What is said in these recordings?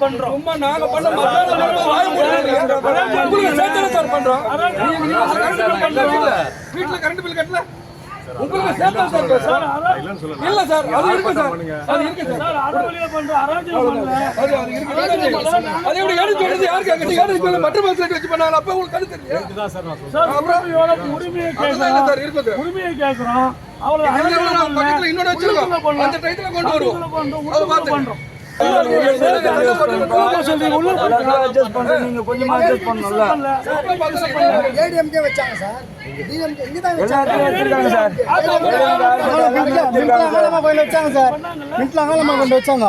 பண்றோம் சும்மா நாங்க பண்றோம். கட்டல உங்களுக்கு சேர்த்து சார் பேசுறோம். இல்ல சார், அது இருக்கு சார். அது இருக்கு சார். சார் அரை வழியில பண்றோம் அராஜகம் பண்ணல அது அது இருக்கு. அது எப்படி எடுத்து சொல்றது? யார் கேக்குறது? யார் இதுக்கு மற்ற பஸ்ல வச்சு பண்ணாங்க? அப்ப உங்களுக்கு கருத்து தெரியல சார் உரிமையோட உரிமையை கேட்கறோம் சார் இருக்குது. உரிமையை கேட்கறோம் அவ்வளவு பண்ணல. பக்கத்துல இன்னொரு வச்சிருக்கோம். அந்த டைத்துல கொண்டு வருவோம். உள்ளுக்குள்ள பண்றோம், அது உள்ளுக்குள்ள நீங்க கொஞ்சமா அட்ஜஸ்ட் பண்ணணும்ல ஏடிஎம்கே வச்சாங்க சார். வச்சாங்க சார் மின்ட்ல கொண்டு வச்சாங்க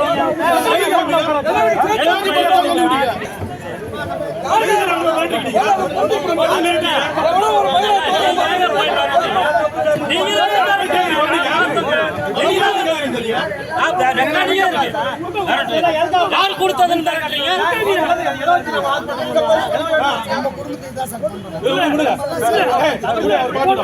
மின்ட்ல அகலமா கொண்டு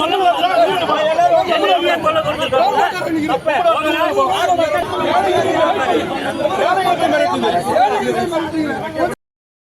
பண்ணும்போது யார் தரீங்க நீங்க போய் மிரட்ட அப்படி என்ன பண்ணுவாங்க எதுக்கு